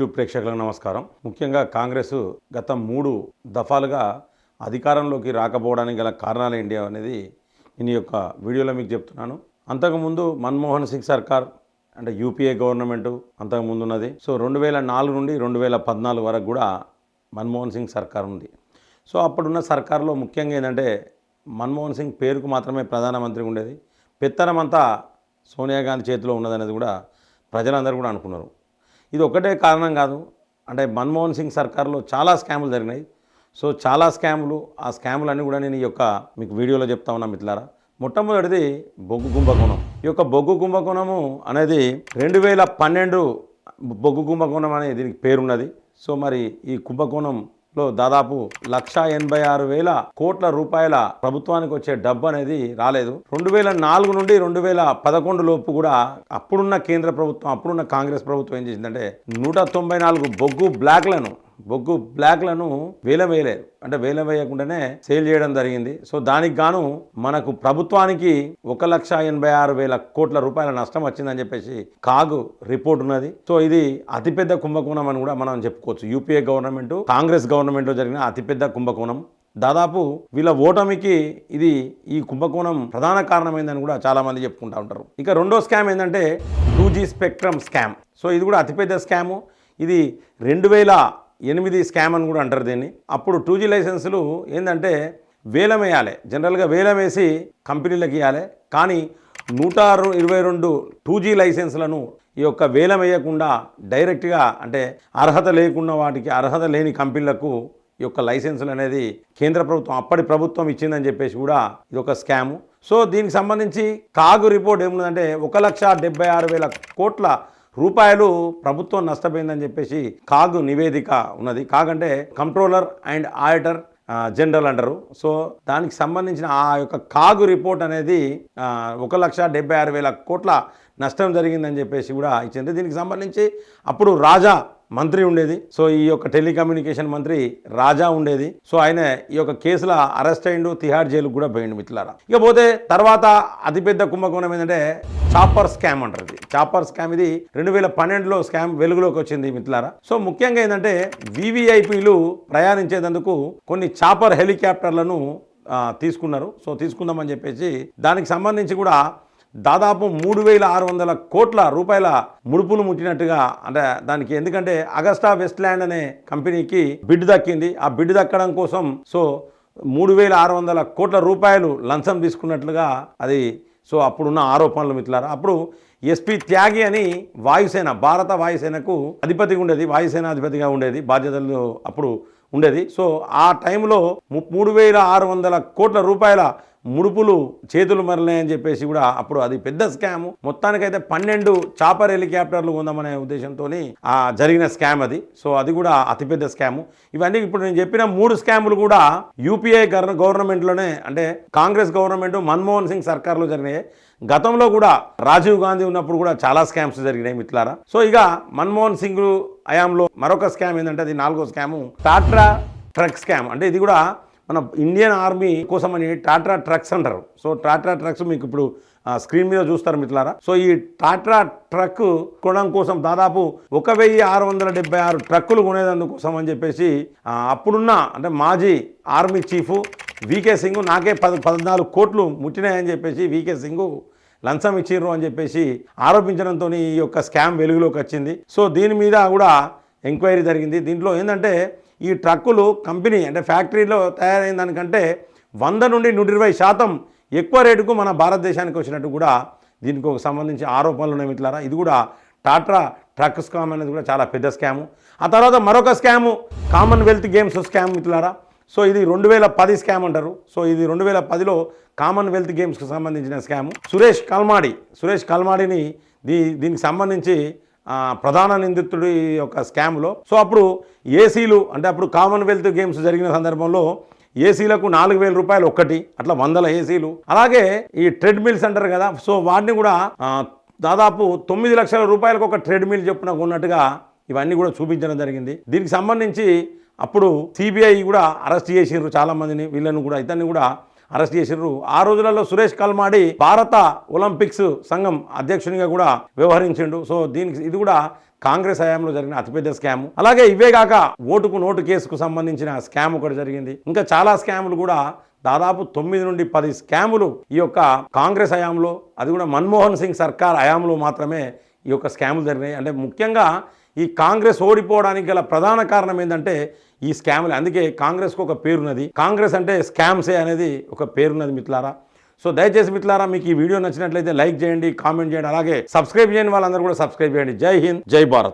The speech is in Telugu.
యూట్యూబ్ ప్రేక్షకులకు నమస్కారం. ముఖ్యంగా కాంగ్రెస్ గత మూడు దఫాలుగా అధికారంలోకి రాకపోవడానికి గల కారణాలు ఏంటి అనేది నేను ఈ యొక్క వీడియోలో మీకు చెప్తున్నాను. అంతకుముందు మన్మోహన్ సింగ్ సర్కార్ అంటే యూపీఏ గవర్నమెంట్ అంతకుముందు ఉన్నది సో రెండు వేల నాలుగు నుండి రెండు వేల పద్నాలుగు వరకు కూడా మన్మోహన్ సింగ్ సర్కార్ ఉంది. సో అప్పుడున్న సర్కార్లో ముఖ్యంగా ఏంటంటే మన్మోహన్ సింగ్ పేరుకు మాత్రమే ప్రధానమంత్రి ఉండేది. పెత్తనం అంతా సోనియా గాంధీ చేతిలో ఉన్నదనేది కూడా ప్రజలందరూ కూడా అనుకున్నారు. ఇది ఒకటే కారణం కాదు. అంటే మన్మోహన్ సింగ్ సర్కార్లో చాలా స్కాములు జరిగినాయి. సో చాలా స్కాములు ఆ స్కాములన్నీ కూడా నేను ఈ యొక్క మీకు వీడియోలో చెప్తా ఉన్నా మిత్రులారా. మొట్టమొదటిది బొగ్గు కుంభకోణం. ఈ యొక్క బొగ్గు కుంభకోణము అనేది రెండు వేల పన్నెండు బొగ్గు కుంభకోణం అనే దీనికి పేరున్నది. సో మరి ఈ కుంభకోణం లో దాదాపు లక్ష ఎనభై ఆరు వేల కోట్ల రూపాయల ప్రభుత్వానికి వచ్చే డబ్బు అనేది రాలేదు. రెండు వేల నాలుగు నుండి రెండు వేల పదకొండు లోపు కూడా అప్పుడున్న కేంద్ర ప్రభుత్వం అప్పుడున్న కాంగ్రెస్ ప్రభుత్వం ఏం చేసిందంటే నూట తొంభై నాలుగు బొగ్గు బ్లాక్లను బొగ్గు బ్లాక్లను వేలం వేయలేరు అంటే వేలం వేయకుండానే సేల్ చేయడం జరిగింది. సో దానికి గాను మనకు ప్రభుత్వానికి ఒక లక్ష ఎనభై ఆరు వేల కోట్ల రూపాయల నష్టం వచ్చిందని చెప్పేసి కాగు రిపోర్ట్ ఉన్నది. సో ఇది అతిపెద్ద కుంభకోణం అని కూడా మనం చెప్పుకోవచ్చు. యూపీఏ గవర్నమెంట్ కాంగ్రెస్ గవర్నమెంట్లో జరిగిన అతిపెద్ద కుంభకోణం. దాదాపు వీళ్ళ ఓటమికి ఇది ఈ కుంభకోణం ప్రధాన కారణమైందని కూడా చాలామంది చెప్పుకుంటూ చెప్పుకుంటా ఉంటారు. ఇక రెండో స్కామ్ ఏంటంటే two G spectrum scam. So ఇది కూడా అతిపెద్ద స్కాము. ఇది రెండు వేల ఎనిమిది స్కామ్ అని కూడా అంటారు దీన్ని. అప్పుడు టూ జీ లైసెన్సులు ఏంటంటే వేలం వేయాలి. జనరల్గా వేలం వేసి కంపెనీలకు ఇవ్వాలి కానీ నూట ఇరవై రెండు టూ జీ లైసెన్స్లను ఈ యొక్క వేలం వేయకుండా డైరెక్ట్గా అంటే అర్హత లేకుండా వాటికి అర్హత లేని కంపెనీలకు ఈ యొక్క లైసెన్సులు అనేది కేంద్ర ప్రభుత్వం అప్పటి ప్రభుత్వం ఇచ్చిందని చెప్పేసి కూడా ఇది ఒక స్కాము. సో దీనికి సంబంధించి కాగు రిపోర్ట్ ఏముందంటే ఒక లక్ష డెబ్బై ఆరు వేల కోట్ల రూపాయలు ప్రభుత్వం నష్టపోయిందని చెప్పేసి కాగు నివేదిక ఉన్నది. కాగంటే కంట్రోలర్ అండ్ ఆడిటర్ జనరల్ అంటారు. సో దానికి సంబంధించిన ఆ యొక్క కాగు రిపోర్ట్ అనేది ఒక లక్ష డెబ్బై ఆరు వేల కోట్ల నష్టం జరిగిందని చెప్పేసి కూడా ఇచ్చింది. దీనికి సంబంధించి అప్పుడు రాజా మంత్రి ఉండేది. సో ఈ యొక్క టెలికమ్యూనికేషన్ మంత్రి రాజా ఉండేది. సో ఆయన ఈ యొక్క కేసుల అరెస్ట్ అయిండు తిహార్ జైలుకు కూడా పోయిండు మిత్రులారా. ఇక పోతే తర్వాత అతిపెద్ద కుంభకోణం ఏంటంటే చాపర్ స్కామ్ అంటారు ఇది. చాపర్ స్కామ్ ఇది రెండు వేల పన్నెండులో స్కామ్ వెలుగులోకి వచ్చింది మిత్రులారా. సో ముఖ్యంగా ఏంటంటే వివిఐపీలు ప్రయాణించేందుకు కొన్ని చాపర్ హెలికాప్టర్లను తీసుకున్నారు. సో తీసుకుందామని చెప్పేసి దానికి సంబంధించి కూడా దాదాపు మూడు వేల ఆరు వందల కోట్ల రూపాయల ముడుపులు ముట్టినట్టుగా అంటే దానికి ఎందుకంటే అగస్టా వెస్ట్లాండ్ అనే కంపెనీకి బిడ్ దక్కింది. ఆ బిడ్ దక్కడం కోసం సో మూడు వేల ఆరు వందల కోట్ల రూపాయలు లంచం తీసుకున్నట్లుగా అది సో అప్పుడున్న ఆరోపణలు మిత్రులారా. అప్పుడు ఎస్పి త్యాగి అని వాయుసేన భారత వాయుసేనకు అధిపతిగా ఉండేది వాయుసేన అధిపతిగా ఉండేది బాధ్యతలు అప్పుడు ఉండేది. సో ఆ టైంలో ము- మూడు వేల ఆరు వందల కోట్ల రూపాయల ముడుపులు చేతులు మరలేని చెప్పేసి కూడా అప్పుడు అది పెద్ద స్కామ్. మొత్తానికైతే పన్నెండు చాపర్ హెలికాప్టర్లు కొందామనే ఉద్దేశంతో ఆ జరిగిన స్కామ్ అది. సో అది కూడా అతిపెద్ద స్కామ్. ఇవన్నీ ఇప్పుడు నేను చెప్పిన మూడు స్కాములు కూడా యూపీఐ గవర్నమెంట్లోనే అంటే కాంగ్రెస్ గవర్నమెంట్ మన్మోహన్ సింగ్ సర్కార్లో జరిగినాయి. గతంలో కూడా రాజీవ్ గాంధీ ఉన్నప్పుడు కూడా చాలా స్కామ్స్ జరిగినాయి మిత్రులారా. సో ఇక మన్మోహన్ సింగ్ హయాంలో మరొక స్కామ్ ఏంటంటే అది నాలుగో స్కాము. టాట్రా truck scam. అంటే ఇది కూడా మన ఇండియన్ ఆర్మీ కోసం అని టాటా ట్రక్స్ అంటారు. సో టాటా ట్రక్స్ మీకు ఇప్పుడు స్క్రీన్ మీద చూస్తారు మిత్రులారా. సో ఈ టాటా ట్రక్ కొనడం కోసం దాదాపు ఒక వెయ్యి ఆరు వందల డెబ్బై ఆరు ట్రక్కులు కొనేదందుకోసం అని చెప్పేసి అప్పుడున్న అంటే మాజీ ఆర్మీ చీఫ్ వికే సింగ్ నాకే పద పద్నాలుగు కోట్లు ముట్టినాయని చెప్పేసి వికే సింగ్ లంచం ఇచ్చిర్రు అని చెప్పేసి ఆరోపించడంతో ఈ యొక్క స్కామ్ వెలుగులోకి వచ్చింది. సో దీని మీద కూడా ఎంక్వైరీ జరిగింది. దీంట్లో ఏంటంటే ఈ ట్రక్కులు కంపెనీ అంటే ఫ్యాక్టరీలో తయారైన దానికంటే వంద నుండి నూట ఇరవై శాతం ఎక్కువ రేటుకు మన భారతదేశానికి వచ్చినట్టు కూడా దీనికి ఒక సంబంధించి ఆరోపణలు ఉన్నాయి మిట్లారా ఇది కూడా టాటా ట్రక్ స్కామ్ అనేది కూడా చాలా పెద్ద స్కాము. ఆ తర్వాత మరొక స్కాము కామన్వెల్త్ గేమ్స్ స్కామ్ మిట్లారా సో ఇది రెండు వేల పది స్కామ్ అంటారు. సో ఇది రెండు వేల పదిలో కామన్వెల్త్ గేమ్స్కి సంబంధించిన స్కాము. సురేష్ కల్మాడి సురేష్ కల్మాడిని దీ దీనికి సంబంధించి ప్రధాన నిందితుడు ఈ యొక్క స్కామ్లో. సో అప్పుడు ఏసీలు అంటే అప్పుడు కామన్వెల్త్ గేమ్స్ జరిగిన సందర్భంలో ఏసీలకు నాలుగు వేల రూపాయలు ఒక్కటి అట్లా వందల ఏసీలు. అలాగే ఈ ట్రెడ్మిల్స్ అంటారు కదా సో వాటిని కూడా దాదాపు తొమ్మిది లక్షల రూపాయలకు ఒక ట్రెడ్మిల్ చొప్పున ఉన్నట్టుగా ఇవన్నీ కూడా చూపించడం జరిగింది. దీనికి సంబంధించి అప్పుడు సిబిఐ కూడా అరెస్ట్ చేసిండ్రు చాలా మందిని వీళ్ళని కూడా ఇతన్ని కూడా అరెస్ట్ చేసిర్రు. ఆ రోజులలో సురేష్ కల్మాడి భారత ఒలింపిక్స్ సంఘం అధ్యక్షునిగా కూడా వ్యవహరించిండు. సో దీనికి ఇది కూడా కాంగ్రెస్ హయాంలో జరిగిన అతిపెద్ద స్కామ్. అలాగే ఇవే కాక ఓటుకు నోటు కేసుకు సంబంధించిన స్కామ్ ఒకటి జరిగింది. ఇంకా చాలా స్కాములు కూడా దాదాపు తొమ్మిది నుండి పది స్కాములు ఈ యొక్క కాంగ్రెస్ హయాంలో అది కూడా మన్మోహన్ సింగ్ సర్కార్ హయాంలో మాత్రమే ఈ యొక్క స్కాములు జరిగినాయి. అంటే ముఖ్యంగా ఈ కాంగ్రెస్ ఓడిపోవడానికి గల ప్రధాన కారణం ఏంటంటే ఈ స్కామ్లు. అందుకే కాంగ్రెస్కు ఒక పేరున్నది. కాంగ్రెస్ అంటే స్కామ్సే అనేది ఒక పేరున్నది మిత్రులారా. సో దయచేసి మిత్రులారా మీకు ఈ వీడియో నచ్చినట్లయితే లైక్ చేయండి కామెంట్ చేయండి అలాగే సబ్స్క్రైబ్ చేయని వాళ్ళందరూ కూడా సబ్స్క్రైబ్ చేయండి. జై హింద్ జై భారత్.